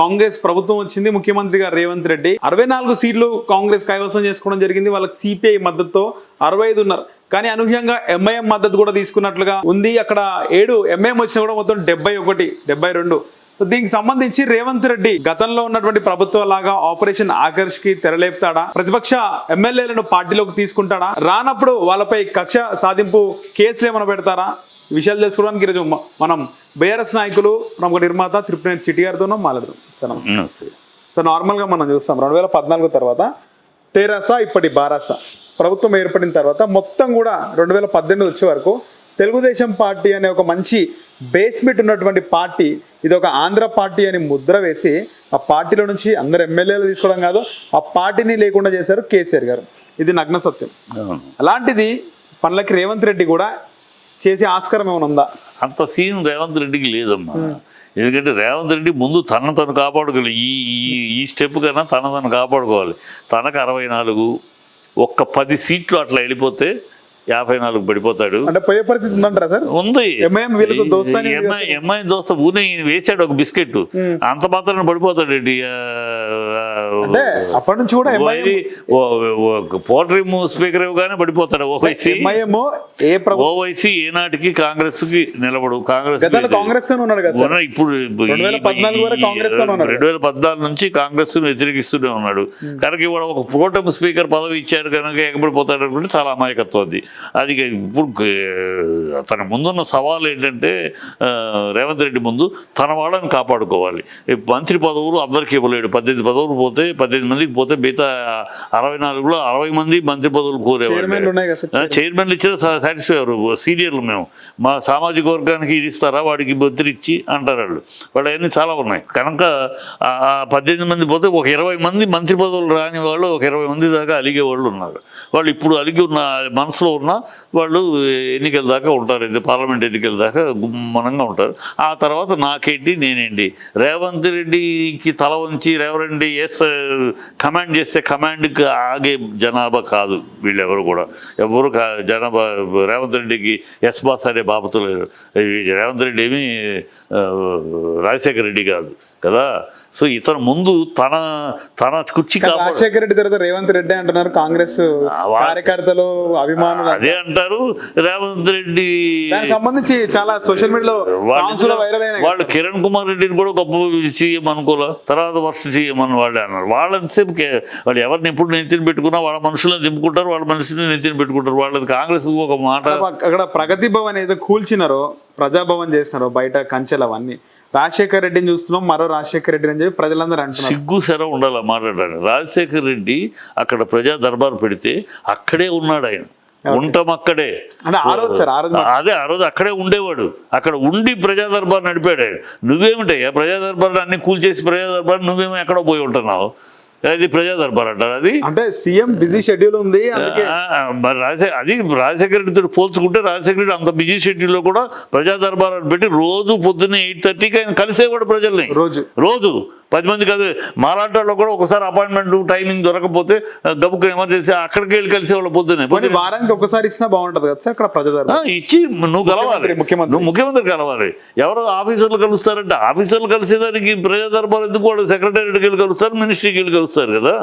కాంగ్రెస్ ప్రభుత్వం వచ్చింది ముఖ్యమంత్రిగా రేవంత్ రెడ్డి. అరవై నాలుగు సీట్లు కాంగ్రెస్ కైవసం చేసుకోవడం జరిగింది. వాళ్ళకి సిపిఐ మద్దతుతో అరవై ఐదు ఉన్నారు. కానీ అనూహ్యంగా ఎంఐఎం మద్దతు కూడా తీసుకున్నట్లుగా ఉంది. అక్కడ ఏడు ఎంఐఎం వచ్చినా కూడా మొత్తం డెబ్బై ఒకటి డెబ్బై రెండు. దీనికి సంబంధించి రేవంత్ రెడ్డి గతంలో ఉన్నటువంటి ప్రభుత్వం లాగా ఆపరేషన్ ఆకర్ష్కి తెరలేపుతాడా? ప్రతిపక్ష ఎమ్మెల్యేలను పార్టీలోకి తీసుకుంటాడా? రానప్పుడు వాళ్ళపై కక్ష సాధింపు కేసులు ఏమైనా పెడతారా? విషయాలు తెలుసుకోవడానికి ఈరోజు మనం బీఆర్ఎస్ నాయకులు ప్రముఖ నిర్మాత తిరుపతి చిట్టి గారితోనూ మాట్లాడదాం సార్ నమస్తే. నమస్తే. సో నార్మల్గా మనం చూస్తాం రెండు వేల పద్నాలుగు తర్వాత తెరాస ఇప్పటి బారాస. ప్రభుత్వం ఏర్పడిన తర్వాత మొత్తం కూడా రెండు వేల పద్దెనిమిది వచ్చే వరకు తెలుగుదేశం పార్టీ అనే ఒక మంచి బేస్మెంట్ ఉన్నటువంటి పార్టీ ఇది ఒక ఆంధ్ర పార్టీ అని ముద్ర వేసి ఆ పార్టీలో నుంచి అందరు ఎమ్మెల్యేలు తీసుకోవడం కాదు ఆ పార్టీని లేకుండా చేశారు కేసీఆర్ గారు. ఇది నగ్న సత్యం. అలాంటిది పనులకి రేవంత్ రెడ్డి కూడా చేసే ఆస్కారం ఏమైనా ఉందా? అంత సీన్ రేవంత్ రెడ్డికి లేదమ్మా. ఎందుకంటే రేవంత్ రెడ్డి ముందు తన తను కాపాడుకోవాలి. ఈ ఈ ఈ స్టెప్ కన్నా తన తను కాపాడుకోవాలి. తనకు అరవై నాలుగు ఒక్క పది సీట్లు అట్లా వెళ్ళిపోతే యాభై నాలుగు పడిపోతాడు. అంటే పోయే పరిస్థితి ఉందంటారా సార్? ఉంది. ఎంఐ దోస్త. ఊనే వేసాడు ఒక బిస్కెట్ అంత మాత్రం పడిపోతాడు అప్పటి నుంచి కూడా పోల్ట్రీ స్పీకర్ ఇవ్వగానే పడిపోతాడు ఓవైసీ. ఓవైసీ ఏనాటికి కాంగ్రెస్కి నిలబడు కాంగ్రెస్ కాంగ్రెస్ ఇప్పుడు రెండు వేల పద్నాలుగు కాంగ్రెస్ నుంచి కాంగ్రెస్ వ్యతిరేకిస్తూనే ఉన్నాడు. కనుక ఇవాళ ఒక ప్రోటమ్ స్పీకర్ పదవి ఇచ్చారు కనుక ఎగబడిపోతాడు అనుకుంటే చాలా అమాయకత్వం అది. అది ఇప్పుడు తన ముందున్న సవాల్ ఏంటంటే రేవంత్ రెడ్డి ముందు తన వాళ్ళని కాపాడుకోవాలి. మంత్రి పదవులు అందరికీ ఇవ్వలేడు. పద్దెనిమిది పదవులు పోతే పద్దెనిమిది మందికి పోతే మిగతా అరవై నాలుగులో అరవై మంది మంత్రి పదవులు కోరేవాళ్ళు. చైర్మన్లు ఇచ్చిన సాటిస్ఫై సీనియర్లు మేము. మా సామాజిక వర్గానికి ఇది ఇస్తారా? వాడికి బొత్తిరి ఇచ్చి అంటారు వాళ్ళు. వాళ్ళు అవన్నీ చాలా ఉన్నాయి. కనుక పద్దెనిమిది మంది పోతే ఒక ఇరవై మంది మంత్రి పదవులు రాని వాళ్ళు ఒక ఇరవై మంది దాకా అలిగే వాళ్ళు ఉన్నారు. వాళ్ళు ఇప్పుడు అలిగి ఉన్న మనసులో ఉన్న వాళ్ళు ఎన్నికల దాకా ఉంటారు. ఇది పార్లమెంట్ ఎన్నికల దాకా గుమ్మనంగా ఉంటారు. ఆ తర్వాత నాకేంటి నేనేంటి? రేవంత్ రెడ్డికి తల వంచి రేవంత్ రెడ్డి ఎస్ కమాండ్ చేస్తే కమాండ్కి ఆగే జనాభా కాదు వీళ్ళెవరు కూడా. ఎవరు కా జనాభా రేవంత్ రెడ్డికి ఎస్ బాస్ అనే బాబుతో లేరు. రేవంత్ రెడ్డి ఏమి రాజశేఖర రెడ్డి కాదు. కదా? సో ఇతను ముందు తన తన కుర్చీ రాజశేఖర రెడ్డి తర్వాత రేవంత్ రెడ్డి అంటున్నారు కాంగ్రెస్ కార్యకర్తలు అభిమానులు అదే అంటారు రేవంత్ రెడ్డి. దానికి సంబంధించి చాలా సోషల్ మీడియాలో వైరల్ అయినాయి వాళ్ళు కిరణ్ కుమార్ రెడ్డిని కూడా గొప్ప సీఎం అనుకోలే తర్వాత వర్ష అని వాళ్ళే అన్నారు. వాళ్ళంతసేపు కే- వాళ్ళు ఎవరిని ఎప్పుడు నెత్తిన పెట్టుకున్నా వాళ్ళ మనుషులను దింపుకుంటారు వాళ్ళ మనుషుల్ని నెత్తిన పెట్టుకుంటారు. వాళ్ళది కాంగ్రెస్ ఒక మాట. అక్కడ ప్రగతి భవన్ ఏదో కూల్చినారో ప్రజాభవన్ చేసినారో బయట కంచెలు అవన్నీ. రాజశేఖర్ రెడ్డిని చూస్తున్నాం మరో రాజశేఖర్ రెడ్డి అని చెప్పి ప్రజలందరూ అంటున్నారు. సిగ్గు సెర ఉండాలి మాట్లాడాలి రాజశేఖర్ రెడ్డి అక్కడ ప్రజా దర్బార్ పెడితే అక్కడే ఉన్నాడు ఆయన. ఉంటాం అక్కడే. అదే ఆ రోజు అక్కడే ఉండేవాడు. అక్కడ ఉండి ప్రజా దర్బార్ నడిపాడు ఆయన. నువ్వేమిటయ్యా? ప్రజా దర్బార్ అన్ని కూల్చేసి ప్రజా దర్బార్ నువ్వేమో ఎక్కడో పోయి ఉంటున్నావు. అది ప్రజా దర్బార్ అంటారు అది? అంటే సీఎం బిజీ షెడ్యూల్ ఉంది మరి రాజశేఖర అది రాజశేఖర రెడ్డితో పోల్చుకుంటే రాజశేఖర రెడ్డి అంత బిజీ షెడ్యూల్లో కూడా ప్రజా దర్బార్ అని పెట్టి రోజు పొద్దున్నే ఎయిట్ థర్టీకి ఆయన కలిసేవాడు ప్రజల్ని. రోజు. రోజు. పది మంది కాదు మాలాంటి కూడా ఒకసారి అపాయింట్మెంట్ టైమింగ్ దొరకపోతే ఆ, గబుక్కు ఎమర్జెన్సీ అక్కడికి వెళ్ళి కలిసేవాళ్ళు పొద్దున్నే. కొన్ని వారానికి ఒకసారి ఇచ్చినా బాగుంటది కదా అక్కడ ప్రజా ఆ, దర్బార్ ఇచ్చి నువ్వు కలవాలి. ముఖ్యమంత్రి, ముఖ్యమంత్రి. నువ్వు ముఖ్యమంత్రి కలవాలి. ఎవరు ఆఫీసర్లు కలుస్తారంటే. ఆఫీసర్లు కలిసేదానికి ప్రజా దర్బార్ ఎందుకు వాళ్ళు సెక్రటరీకి వెళ్ళి కలుస్తారు మినిస్ట్రీకి వెళ్ళి కలుస్తారు కదా.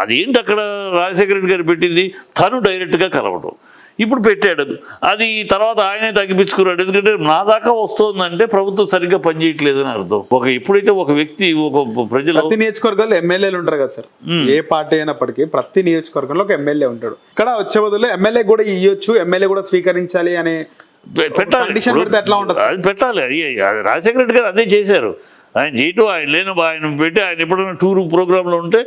అదేంటి అక్కడ రాజశేఖర రెడ్డి గారు పెట్టింది? తను డైరెక్ట్గా కలవడం ఇప్పుడు పెట్టాడు. అది తర్వాత ఆయనే తగ్గిపించుకున్నాడు ఎందుకంటే నా దాకా వస్తుందంటే ప్రభుత్వం సరిగ్గా పనిచేయట్లేదని అర్థం. ఒక ఎప్పుడైతే ఒక వ్యక్తి ఒక ప్రజలు ప్రతి నియోజకవర్గంలో ఎమ్మెల్యేలు ఉంటారు కదా సార్. ఏ పార్టీ అయినప్పటికీ ప్రతి నియోజకవర్గంలో ఒక ఎమ్మెల్యే ఉంటాడు. ఇక్కడ వచ్చే బదులు ఎమ్మెల్యే కూడా ఇవ్వచ్చు ఎమ్మెల్యే కూడా స్వీకరించాలి అనే పెట్టాలి. అది పెట్టాలి. అది రాజశేఖర రెడ్డి గారు అదే చేశారు. ఆయన చేయటం ఆయన లేని ఆయన పెట్టి ఆయన ఎప్పుడైనా టూర్ ప్రోగ్రాంలో ఉంటే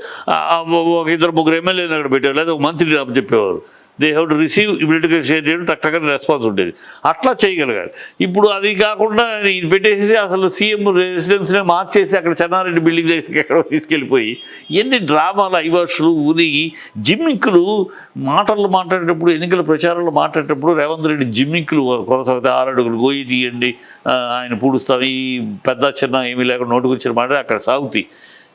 ఒక ఇద్దరు ముగ్గురు ఎమ్మెల్యేలు అక్కడ పెట్టారు. లేదా ఒక మంత్రి చెప్పేవారు. దే హ్యావ్ టు రిసీవ్ ఇమీడియట్గా షేర్ చేయడం టక్కన రెస్పాన్స్ ఉండేది. అట్లా చేయగలిగారు ఇప్పుడు అది కాకుండా ఇది పెట్టేసి అసలు సీఎం రెసిడెన్స్నే మార్చేసి అక్కడ చెన్నారెడ్డి బిల్డింగ్ దగ్గరికి ఎక్కడో తీసుకెళ్ళిపోయి ఎన్ని డ్రామాలు ఐవర్షులు ఉరిగి జిమ్మిక్కులు మాటలు మాట్లాడేటప్పుడు ఎన్నికల ప్రచారంలో మాట్లాడేటప్పుడు రేవంత్ రెడ్డి జిమ్మిక్కులు కొనసాగితే ఆరడుగులు గోయి తీయండి ఆయన పూడుస్తాం ఈ పెద్ద చిన్న ఏమీ లేకుండా నోటుకొచ్చిన మాట అక్కడ సాగుతాయి.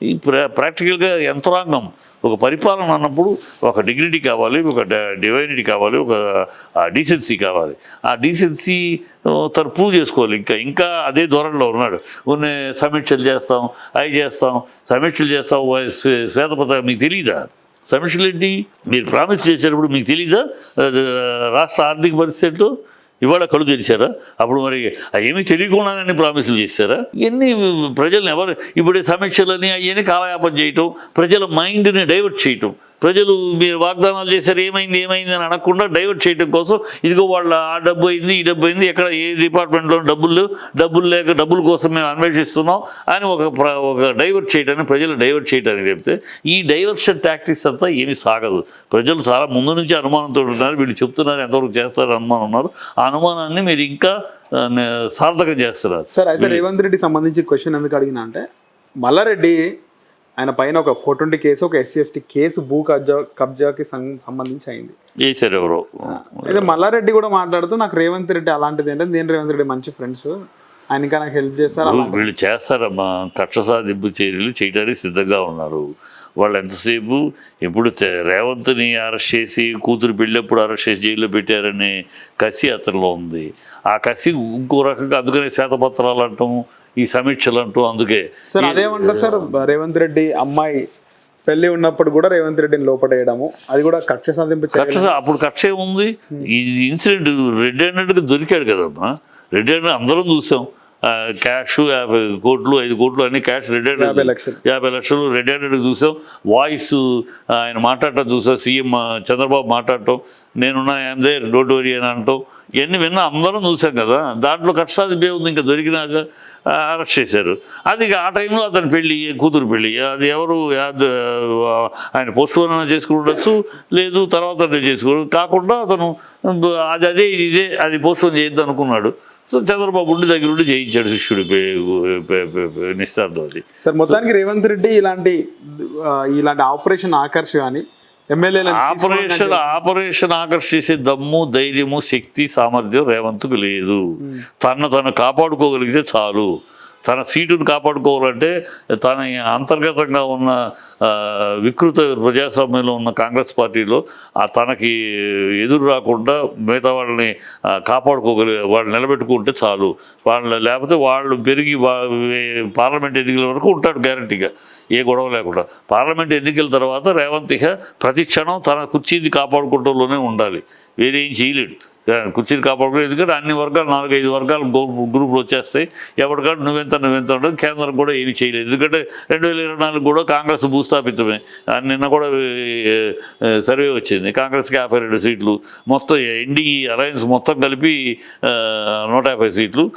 ఈ ప్రా ప్రాక్టికల్గా యంత్రాంగం. ఒక పరిపాలన అన్నప్పుడు ఒక డిగ్నిటీ కావాలి ఒక డివైనిటీ కావాలి ఒక డీసెన్సీ కావాలి. ఆ డీసెన్సీ తను ప్రూవ్ చేసుకోవాలి. ఇంకా ఇంకా అదే ధోరణిలో ఉన్నాడు. కొన్ని సమీక్షలు చేస్తాం అవి చేస్తాం. సమీక్షలు చేస్తాం వై- మీకు తెలియదా సమీక్షలు ఏంటి? మీరు ప్రామిస్ చేసేటప్పుడు మీకు తెలీదా? రాష్ట్ర ఆర్థిక పరిస్థితి ఇవాళ కళ్ళు తెరిచారా? అప్పుడు మరి ఏమీ తెలియకుండానని ప్రామిసులు చేశారా? ఇవన్నీ ప్రజల్ని ఎవరు ఇప్పుడు సమీక్షలని అవన్నీ కాలయాపన చేయటం ప్రజల మైండ్ని డైవర్ట్ చేయటం. ప్రజలు మీరు వాగ్దానాలు చేశారు ఏమైంది ఏమైంది అని అనకుండా డైవర్ట్ చేయడం కోసం ఇదిగో వాళ్ళ ఆ డబ్బు అయింది ఈ డబ్బు అయింది ఎక్కడ ఏ డిపార్ట్మెంట్లో డబ్బులు డబ్బులు లేక డబ్బుల కోసం మేము అన్వేషిస్తున్నాం అని ఒక ప్ర- ఒక డైవర్ట్ చేయడానికి ప్రజలు డైవర్ట్ చేయడానికి చెప్తే ఈ డైవర్షన్ టాక్టిక్స్ అంతా ఏమీ సాగదు. ప్రజలు చాలా ముందు నుంచి అనుమానంతో ఉన్నారు వీళ్ళు చెప్తున్నారు ఎంతవరకు చేస్తారు అనుమానం ఉన్నారు. ఆ అనుమానాన్ని మీరు ఇంకా సార్థకం చేస్తున్నారు. సార్ అయితే రేవంత్ రెడ్డి సంబంధించి క్వశ్చన్ ఎందుకు అడిగినా అంటే మల్లారెడ్డి ఆయన పైన ఒక ఫోర్ ట్వంటీ కేసు ఒక ఎస్సీ ఎస్టీ కేసు భూ కబ్జా కబ్జాకి సంబంధించి అయింది. చేశారు ఎవరో? అయితే మల్లారెడ్డి కూడా మాట్లాడుతూ నాకు రేవంత్ రెడ్డి అలాంటిది ఏంటంటే నేను రేవంత్ రెడ్డి మంచి ఫ్రెండ్స్ ఆయన ఇంకా నాకు హెల్ప్ చేస్తారు వీళ్ళు చేస్తారమ్మా. కక్ష సాధింపు చర్యలు చేయడానికి సిద్ధంగా ఉన్నారు. వాళ్ళు ఎంతసేపు ఇప్పుడు రేవంత్ని అరెస్ట్ చేసి కూతురు పెళ్ళప్పుడు అరెస్ట్ చేసి జైల్లో పెట్టారనే కసి అతనిలో ఉంది. ఆ కసి ఇంకో రకంగా అందుకనే శ్వేతపత్రాలు అంటాం ఈ సమీక్షలు అంటాం అందుకే. సార్ అదేమంటారు సార్ రేవంత్ రెడ్డి అమ్మాయి పెళ్ళి ఉన్నప్పుడు కూడా రేవంత్ రెడ్డిని లోపడేయడము అది కూడా కక్ష సాధింపు. కక్ష అప్పుడు కక్ష ఏముంది? ఈ ఇన్సిడెంట్ రెడ్ హ్యాండెడ్గా దొరికాడు కదమ్మా. రెడ్ హ్యాండెడ్ అందరం చూసాం. క్యాష్ యాభై కోట్లు ఐదు కోట్లు అన్ని క్యాష్ రెడ్ హ్యాండెడ్ యాభై లక్షలు. యాభై లక్షలు రెడ్ హ్యాండెడ్ చూసాం. వాయిస్ ఆయన మాట్లాడటం చూసాం. సీఎం చంద్రబాబు మాట్లాడటం. నేనున్నా ఐఎమ్ దేర్ డోంట్ వరీ అని అంటాం. ఇవన్నీ విన్నా అందరం చూసాం కదా. దాంట్లో కష్టాది ఉంది ఇంకా దొరికినాక అరెస్ట్ చేశారు. అది ఆ టైంలో అతని పెళ్ళి కూతురు పెళ్ళి. అది ఎవరు ఆయన పోస్ట్ పోన్ చేసుకుని ఉండొచ్చు లేదు తర్వాత చేసుకోడు కాకుండా అతను అది అదే ఇది ఇదే అది పోస్ట్ పోన్ చేయొద్దు అనుకున్నాడు. సో చంద్రబాబు ఉండి దగ్గర ఉండి చేయించాడు శిష్యుడు పే- అది. సార్ మొత్తానికి రేవంత్ రెడ్డి ఇలాంటి ఇలాంటి ఆపరేషన్ ఆకర్ష్ కానీ ఆపరేషన్ ఆపరేషన్ ఆకర్షించే దమ్ము ధైర్యము శక్తి సామర్థ్యం రేవంత్కు లేదు. తను తను కాపాడుకోగలిగితే చాలు. తన సీటును కాపాడుకోవాలంటే తన అంతర్గతంగా ఉన్న వికృత ప్రజాస్వామ్యంలో ఉన్న కాంగ్రెస్ పార్టీలో ఆ తనకి ఎదురు రాకుండా మిగతా వాళ్ళని కాపాడుకోగలిగే వాళ్ళు నిలబెట్టుకుంటే చాలు. వాళ్ళు లేకపోతే వాళ్ళు పెరిగి పార్లమెంట్ ఎన్నికల వరకు ఉంటాడు గ్యారంటీగా. ఏ గొడవ లేకుండా. పార్లమెంట్ ఎన్నికల తర్వాత రేవంత్ ఇక ప్రతి క్షణం తన కుర్చీని కాపాడుకుంటూనే ఉండాలి. వేరేం చేయలేడు. కుర్చీని కాపాడుకుని ఎందుకంటే అన్ని వర్గాలు నాలుగైదు వర్గాలు గ్రూ- గ్రూపులు వచ్చేస్తాయి. ఎవరికాడు నువ్వెంత నువ్వెంత ఉండదు కేంద్రం కూడా ఏమీ చేయలేదు. ఎందుకంటే రెండు వేల ఇరవై నాలుగు కూడా కాంగ్రెస్ భూస్థాపితమే. నిన్న కూడా సర్వే వచ్చింది. కాంగ్రెస్కి యాభై రెండు సీట్లు. మొత్తం ఎన్డీ అలయన్స్ మొత్తం కలిపి నూట యాభై సీట్లు.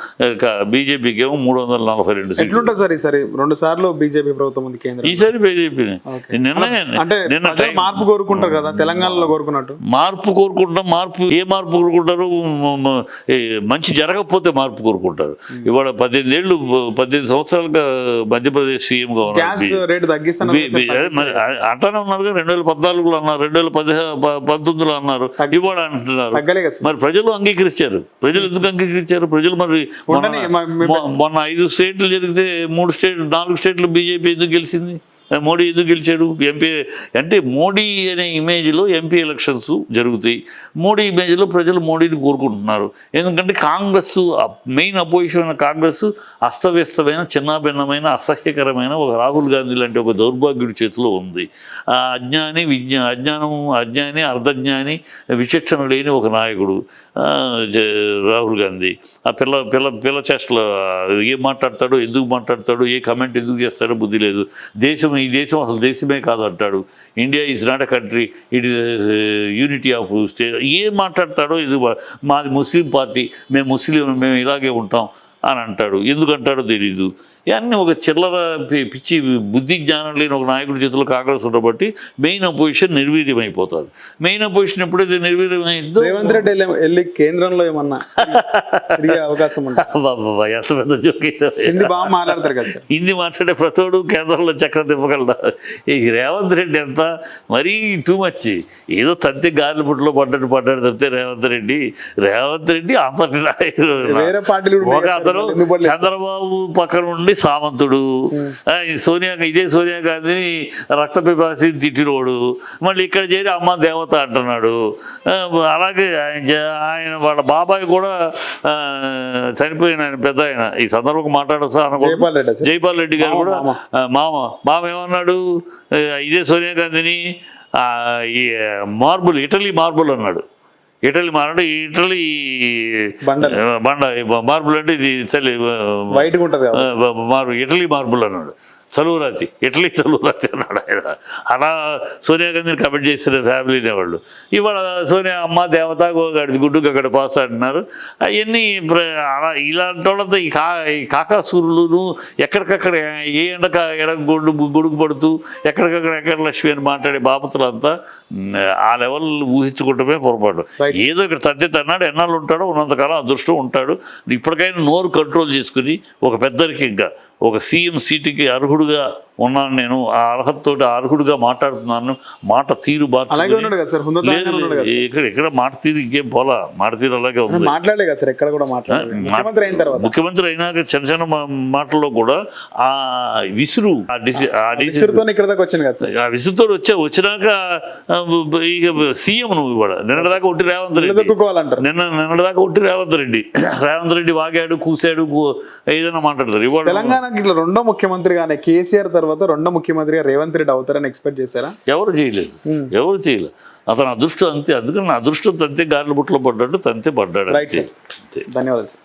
బీజేపీకి ఏమో మూడు వందల నలభై రెండు సీట్లు. సార్ ఈసారి? రెండు సార్లు బీజేపీ ప్రభుత్వం ఉంది కేంద్రం ఈసారి బీజేపీని. ఓకే. నిన్న అంటే మార్పు కోరుకుంటారు కదా తెలంగాణలో కోరుకున్నట్టు. మార్పు కోరుకుంటాం మార్పు ఏ మార్పు కోరుకుంటారు మంచి జరగకపోతే మార్పు కోరుకుంటారు. ఇవాళ పద్దెనిమిది ఏళ్ళు పద్దెనిమిది సంవత్సరాలుగా మధ్యప్రదేశ్ సీఎంగా ఉన్నారు అంటానే ఉన్నారు రెండు వేల పద్నాలుగులో అన్నారు రెండు వేల పదిహే పంతొమ్మిదిలో అన్నారు ఇవాళ అంటున్నారు. మరి ప్రజలు అంగీకరించారు ప్రజలు ఎందుకు అంగీకరించారు ప్రజలు మరి మొన్న- ఐదు స్టేట్లు జరిగితే మూడు స్టేట్ నాలుగు స్టేట్లు బీజేపీ ఎందుకు గెలిచింది? మోడీ ఎందుకు గెలిచాడు? ఎంపీ అంటే మోడీ అనే ఇమేజ్లో ఎంపీ ఎలక్షన్స్ జరుగుతాయి. మోడీ ఇమేజ్లో ప్రజలు మోడీని కోరుకుంటున్నారు. ఎందుకంటే కాంగ్రెస్ మెయిన్ అపోజిషన్ అయిన కాంగ్రెస్ అస్తవ్యస్తమైన చిన్నాభిన్నమైన అసహ్యకరమైన ఒక రాహుల్ గాంధీ లాంటి ఒక దౌర్భాగ్యుడి చేతిలో ఉంది. ఆ అజ్ఞాని విజ్ఞా అజ్ఞానం అజ్ఞాని అర్ధజ్ఞాని విచక్షణ లేని ఒక నాయకుడు రాహుల్ గాంధీ. ఆ పిల్ల పిల్ల పిల్ల చేష్టలు ఏం మాట్లాడతాడో ఎందుకు మాట్లాడతాడో ఏ కమెంట్ ఎందుకు చేస్తాడో బుద్ధి లేదు. దేశం ఈ దేశం అసలు దేశమే కాదు అంటాడు. India is not a country it is unity of state ఏం మాట్లాడతాడో ఇది మాది ముస్లిం పార్టీ. మేము ముస్లిం మేము ఇలాగే ఉంటాం అని అంటాడు. ఎందుకంటాడో తెలీదు. ఇవన్నీ ఒక చిల్లర పిచ్చి బుద్ధి జ్ఞానం లేని ఒక నాయకుడి చేతిలో కాంగ్రెస్ ఉండబట్టి మెయిన్ అపోజిషన్ నిర్వీర్యం అయిపోతుంది మెయిన్ అపోజిషన్ ఎప్పుడైతే నిర్వీర్యం అయిందో రేవంత్ రెడ్డి వెళ్ళి- కేంద్రంలో ఏమన్నా అవకాశం ఎంత పెద్ద. హిందీ బాగా మాట్లాడతారు కదా సార్ హిందీ మాట్లాడే ప్రతోడు కేంద్రంలో చక్రం తిప్పగలడా ఈ రేవంత్ రెడ్డి అంతా మరీ టూ మచ్ ఏదో తంతి గాలి పుట్లో పడ్డట్టు పడ్డాడు తప్పితే రేవంత్ రెడ్డి రేవంత్ రెడ్డి అంతటి నాయకుడు. అతను? చంద్రబాబు పక్కన ఉండి సామంతుడు. సోనియా ఇదే సోనియా గాంధీని రక్త పిపాసి తిట్టినోడు. మళ్ళీ ఇక్కడ చేరి అమ్మ దేవత అంటున్నాడు. అలాగే ఆయన ఆయన వాళ్ళ బాబాయ్ కూడా చనిపోయిన ఆయన పెద్ద ఆయన. ఈ సందర్భంగా మాట్లాడొచ్చా అనకూడదు జైపాల్ రెడ్డి సార్. జైపాల్ రెడ్డి గారు కూడా మామ. మామ. ఏమన్నాడు? ఇదే సోనియా గాంధీని మార్బుల్ ఇటలీ మార్బుల్ అన్నాడు. ఇటలీ మార్బుల్ ఇటలీ బండ మార్బుల్ అంటే ఇది చలి వైట్గా ఉంటది మార్బుల్ ఇటలీ మార్బుల్ అన్నాడు. చలువురాతి ఇటలీ చలువురాతి అన్నాడు ఆయన. అలా సోనియా గాంధీని కమెంట్ చేసిన ఫ్యామిలీనే వాళ్ళు. ఇవాళ సోనియా అమ్మ దేవత గడి గుడ్డు అక్కడ పాస్ అంటున్నారు. అవన్నీ అలా ఇలాంటి వాళ్ళతో ఈ కా ఈ కాకాసురులను ఎక్కడికక్కడ ఏ ఎండక ఎడ గుడ్డు గుడుకు పడుతూ ఎక్కడికక్కడ ఎక్కడ లక్ష్మి అని మాట్లాడే బాపతులంతా ఆ లెవెల్ ఊహించుకుంటమే పొరపాటు. ఏదో ఇక్కడ తద్ది తన్నాడు ఎన్నాళ్ళు ఉంటాడో ఉన్నంతకాలం అదృష్టం ఉంటాడు. ఇప్పటికైనా నోరు కంట్రోల్ చేసుకుని ఒక పెద్దరికి ఇంకా ఒక సీఎం సీటుకి అర్హుడుగా ఉన్నాను నేను ఆ అర్హతతో అర్హుడుగా మాట్లాడుతున్నాను మాట తీరు ఇక్కడ ఇక్కడ మాట తీరు ఇంకేం పోలా? మాట తీరు అలాగే ఉంది. మాట్లాడలే కదా సార్ ఎక్కడ కూడా ముఖ్యమంత్రి అయిన తర్వాత. ముఖ్యమంత్రి అయినాక చిన్న చిన్న మాటల్లో కూడా ఆ విసురు ఆ విసురుతో ఇక్కడ దాకా వచ్చాను కదా సార్? ఆ విసురుతో వచ్చా వచ్చినాక ఇక సీఎం నువ్వు ఇవాళ. నిన్నటిదాకా ఒట్టి రేవంత్ రెడ్డి. నిన్న నిన్నటిదాకా ఒట్టి రేవంత్ రెడ్డి. రేవంత్ రెడ్డి వాగాడు కూసాడు ఏదైనా మాట్లాడతారు. ఇవాళ తెలంగాణకి ఇట్లా రెండో ముఖ్యమంత్రిగానే కేసీఆర్ తర్వాత రెండో ముఖ్యమంత్రిగా రేవంత్ రెడ్డి అవుతారని ఎక్స్పెక్ట్ చేశారా? ఎవరు చేయలేదు. ఎవరు చేయలేదు. అతను అదృష్టం అంతే. అందుకని నా అదృష్టం తంతే గాలి బుట్టలో పడ్డాడు తంతే పడ్డాడు ధన్యవాదాలు సార్